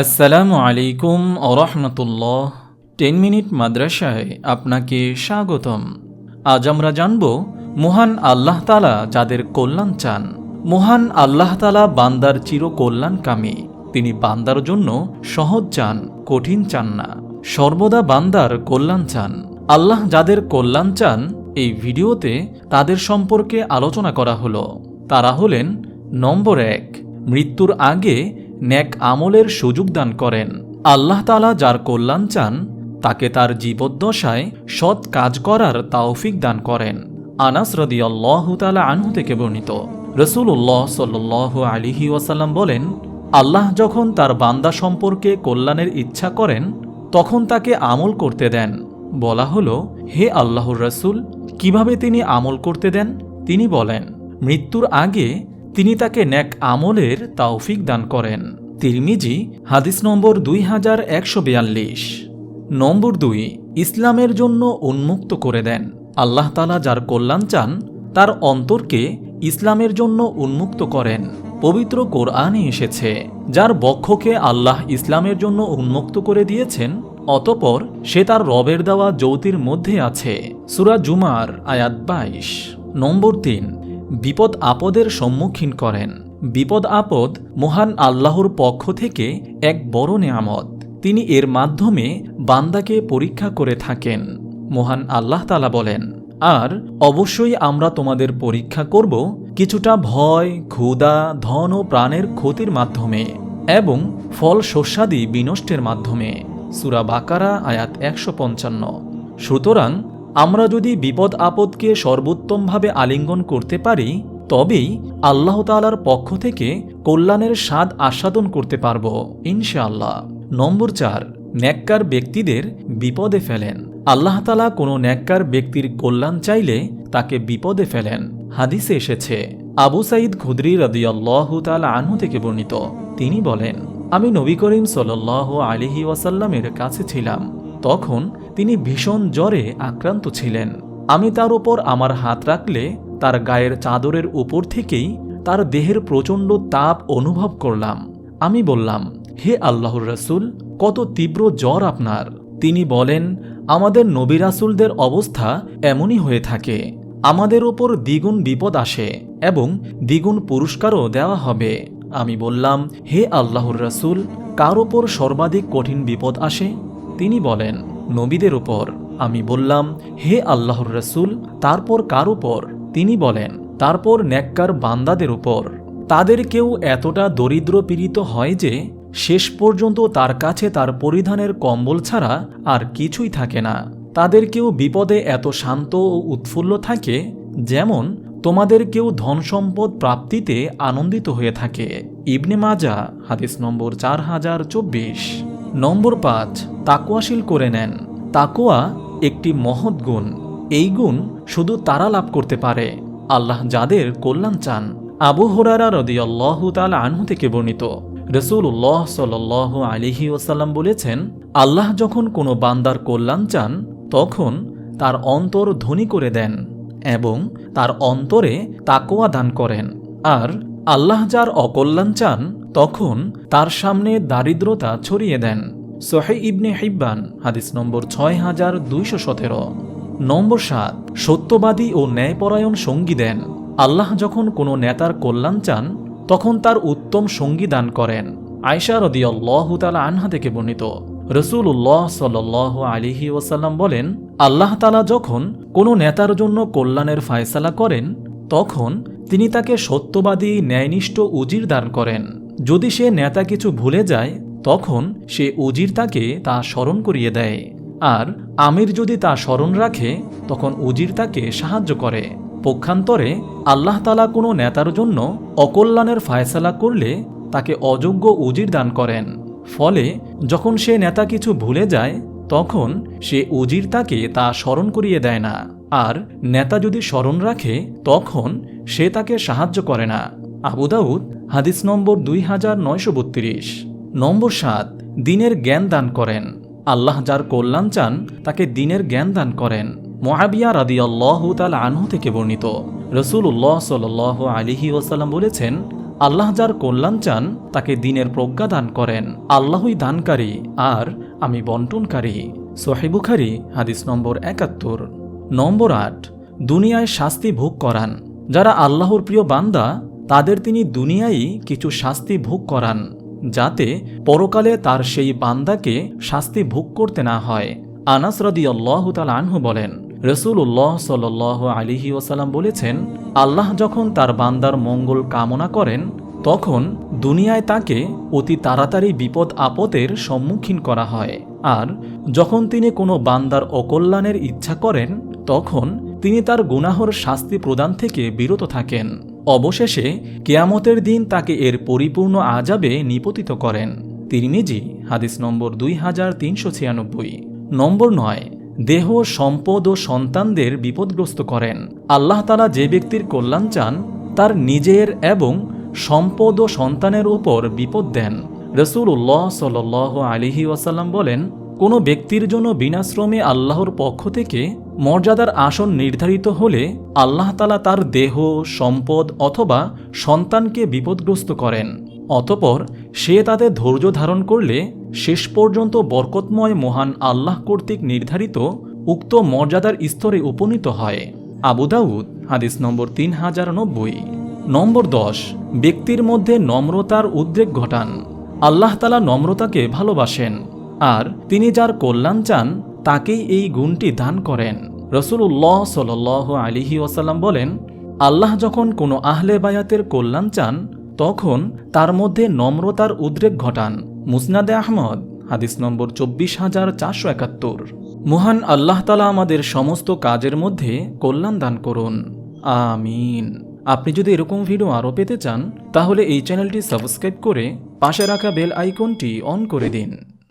আসসালামু আলাইকুম আরহামতুল্লাহ ten minute মাদ্রাসায় আপনাকে স্বাগতম। আজ আমরা জানব মহান আল্লাহ তালা যাদের কল্যাণ চান। মহান আল্লাহ তালা বান্দার চির কল্যাণকামী তিনি বান্দার জন্য সহজ চান, কঠিন চান না। সর্বদা বান্দার কল্যাণ চান। আল্লাহ যাদের কল্যাণ চান, এই ভিডিওতে তাদের সম্পর্কে আলোচনা করা হলো। তারা হলেন নম্বর এক, মৃত্যুর আগে ন্যাক আমলের সুযোগ দান করেন। আল্লাহ তালা যার কল্যাণ চান, তাকে তার জীবদ্দশায় সৎ কাজ করার তাওফিক দান করেন। আনাস রদি আল্লাহ তালা আনহু থেকে বর্ণিত। রসুল্লাহ সাল্ল আলিহি ওয়াসাল্লাম বলেন, আল্লাহ যখন তার বান্দা সম্পর্কে কল্যাণের ইচ্ছা করেন, তখন তাকে আমল করতে দেন। বলা হলো, হে আল্লাহর রসুল, কীভাবে তিনি আমল করতে দেন? তিনি বলেন, মৃত্যুর আগে তিনি তাকে ন্যাক আমলের তাওফিক দান করেন। তিরমিজি, হাদিস নম্বর দুই হাজার একশো বিয়াল্লিশ। নম্বর দুই, ইসলামের জন্য উন্মুক্ত করে দেন। আল্লাহ তালা যার কল্যাণ চান, তার অন্তরকে ইসলামের জন্য উন্মুক্ত করেন। পবিত্র কোরআনে এসেছে, যার বক্ষকে আল্লাহ ইসলামের জন্য উন্মুক্ত করে দিয়েছেন, অতপর সে তার রবের দেওয়া যৌতির মধ্যে আছে। সুরা জুমার আয়াত বাইশ। নম্বর তিন, বিপদ আপদের সম্মুখীন করেন। বিপদ আপদ মহান আল্লাহর পক্ষ থেকে এক বড় নেয়ামত। তিনি এর মাধ্যমে বান্দাকে পরীক্ষা করে থাকেন। মহান আল্লাহ তালা বলেন, আর অবশ্যই আমরা তোমাদের পরীক্ষা করব কিছুটা ভয় ক্ষুদা ধন ও প্রাণের ক্ষতির মাধ্যমে এবং ফল শস্যাদি বিনষ্টের মাধ্যমে। সুরা বাকারা, আয়াত একশো পঞ্চান্ন। সুতরাং আমরা যদি বিপদ আপদকে সর্বোত্তমভাবে আলিঙ্গন করতে পারি তবেই আল্লাহ তালার পক্ষ থেকে কল্যাণের স্বাদ আস্বাদন করতে পারব, ইনশাআল্লাহ। নম্বর চার, ন্যাক্কার ব্যক্তিদের বিপদে ফেলেন। আল্লাহ তালা কোনো ন্যাক্কার ব্যক্তির কল্যাণ চাইলে তাকে বিপদে ফেলেন। হাদিসে এসেছে, আবু সাইদ খুদ্রি রদিয়াল্লাহ আনহু থেকে বর্ণিত। তিনি বলেন, আমি নবী করিম সাল আলিহি ওয়াসাল্লামের কাছে ছিলাম। তখন তিনি ভীষণ জ্বরে আক্রান্ত ছিলেন। আমি তার উপর আমার হাত রাখলে তার গায়ের চাদরের উপর থেকেই তার দেহের প্রচণ্ড তাপ অনুভব করলাম। আমি বললাম, হে আল্লাহর রাসুল, কত তীব্র জ্বর আপনার। তিনি বলেন, আমাদের নবী রাসুলদের অবস্থা এমনই হয়ে থাকে। আমাদের ওপর দ্বিগুণ বিপদ আসে এবং দ্বিগুণ পুরস্কারও দেওয়া হবে। আমি বললাম, হে আল্লাহর রাসুল, কার ওপর সর্বাধিক কঠিন বিপদ আসে? তিনি বলেন, নবীদের ওপর আমি বললাম, হে আল্লাহর রসুল, তারপর কার উপর? তিনি বলেন, তারপর ন্যাক্কার বান্দাদের উপর। তাদের কেউ এতটা দরিদ্র পীড়িত হয় যে, শেষ পর্যন্ত তার কাছে তার পরিধানের কম্বল ছাড়া আর কিছুই থাকে না। তাদের কেউ বিপদে এত শান্ত ও উৎফুল্ল থাকে, যেমন তোমাদের কেউ ধন সম্পদ প্রাপ্তিতে আনন্দিত হয়ে থাকে। ইবনে মাজা, হাদিস নম্বর চার হাজার চব্বিশ। নম্বর পাঁচ তাকুয়াশীল করে নেন। তাকুয়া একটি মহৎ গুণ। এই গুণ শুধু তারা লাভ করতে পারে। আল্লাহ যাদের কল্যাণ চান। আবু হরারা রদিয়াল্লাহ তাল আনহু থেকে বর্ণিত। রসুল্লাহ সাল আলিহি ওসাল্লাম বলেছেন, আল্লাহ যখন কোনো বান্দার কল্যাণ চান, তখন তার অন্তর ধনী করে দেন এবং তার অন্তরে তাকোয়া দান করেন। আর আল্লাহ যার অকল্যাণ চান, তখন তার সামনে দারিদ্রতা ছড়িয়ে দেন। সোহে ইবনে হিব্বান, হাদিস নম্বর ছয় হাজার দুইশো সতেরো। নম্বর সাত, সত্যবাদী ও ন্যায়পরায়ণ সঙ্গী দেন। আল্লাহ যখন কোনো নেতার কল্যাণ চান, তখন তার উত্তম সঙ্গী দান করেন। আয়সা রদিয়াল্লাহ তালা আনহা থেকে বর্ণিত। রসুল্লাহ সাল আলিহি ওয়াসাল্লাম বলেন, আল্লাহ তালা যখন কোনো নেতার জন্য কল্যাণের ফায়সালা করেন, তখন তিনি তাকে সত্যবাদী, ন্যায়নিষ্ঠ উজির দান করেন। যদি সে নেতা কিছু ভুলে যায়, তখন সে উজির তাকে তা স্মরণ করিয়ে দেয়। আর আমির যদি তা স্মরণ রাখে, তখন উজির তাকে সাহায্য করে। পক্ষান্তরে আল্লাহ তালা কোনো নেতার জন্য অকল্যাণের ফায়সালা করলে তাকে অযোগ্য উজির দান করেন। ফলে যখন সে নেতা কিছু ভুলে যায়, তখন সে উজির তাকে তা স্মরণ করিয়ে দেয় না। আর নেতা যদি স্মরণ রাখে, তখন সে তাকে সাহায্য করে না। আবুদাউদ হাদিস নম্বর দুই হাজার নয়শো বত্রিশ। নম্বর সাত, দিনের জ্ঞান দান করেন। আল্লাহ যার কল্যাণ চান, তাকে দিনের জ্ঞান দান করেন। মহাবিয়া রাদি আল্লাহ তাল আনহু থেকে বর্ণিত। রসুল্লাহ সাল আলিহি ওসাল্লাম বলেছেন, আল্লাহ যার কল্যাণ চান, তাকে দিনের প্রজ্ঞা দান করেন। আল্লাহই দানকারী, আর আমি বন্টনকারী। সোহেবুখারি হাদিস নম্বর একাত্তর। নম্বর আট, দুনিয়ায় শাস্তি ভোগ করান। যারা আল্লাহর প্রিয় বান্দা, তাদের তিনি দুনিয়ায় কিছু শাস্তি ভোগ করান। যাতে পরকালে তার সেই বান্দাকে শাস্তি ভোগ করতে না হয়। আনাস রদিয়াল্লাহ তাল আনহু বলেন রসুল্লাহ সাল আলিহি ওসালাম বলেছেন, আল্লাহ যখন তার বান্দার মঙ্গল কামনা করেন, তখন দুনিয়ায় তাকে অতি তাড়াতাড়ি বিপদ আপদের সম্মুখীন করা হয়। আর যখন তিনি কোনো বান্দার অকল্যাণের ইচ্ছা করেন, তখন তিনি তার গুনাহর শাস্তি প্রদান থেকে বিরত থাকেন। অবশেষে কেয়ামতের দিন তাকে এর পরিপূর্ণ আজাবে নিপতিত করেন। তিরমিজি, হাদিস নম্বর দুই হাজার তিনশো ছিয়ানব্বই। নম্বর নয়, দেহ, সম্পদ ও সন্তানদের বিপদগ্রস্ত করেন। আল্লাহ তালা যে ব্যক্তির কল্যাণ চান, তার নিজের এবং সম্পদ ও সন্তানের উপর বিপদ দেন। রসুল্লাহ সাল আলিহি ওয়াসাল্লাম বলেন কোনো ব্যক্তির জন্য বিনাশ্রমে আল্লাহর পক্ষ থেকে মর্যাদার আসন নির্ধারিত হলে আল্লাহ তালা তার দেহ, সম্পদ অথবা সন্তানকে বিপদগ্রস্ত করেন। অতপর সে তাতে ধৈর্য ধারণ করলে শেষ পর্যন্ত বরকতময় মহান আল্লাহ কর্তৃক নির্ধারিত উক্ত মর্যাদার স্তরে উপনীত হয়। আবু দাউদ, হাদিস নম্বর তিন হাজার নব্বই। নম্বর দশ, ব্যক্তির মধ্যে নম্রতার উদ্রেক ঘটান। আল্লাহ তালা নম্রতাকে ভালোবাসেন। আর তিনি যার কল্যাণ চান, তাকেই এই গুণটি দান করেন। রসুল্লাহ সাল আলিহি ওয়াসাল্লাম বলেন, আল্লাহ যখন কোনো আহলে বায়াতের কল্যাণ চান, তখন তার মধ্যে নম্রতার উদ্রেক ঘটান। মুসনাদে আহমদ, হাদিস নম্বর চব্বিশ হাজার চারশো একাত্তর। মহান আল্লাহ তালা আমাদের সমস্ত কাজের মধ্যে কল্যাণ দান করুন। আমিন। আপনি যদি এরকম ভিডিও আরও পেতে চান, তাহলে এই চ্যানেলটি সাবস্ক্রাইব করে পাশে রাখা বেল আইকনটি অন করে দিন।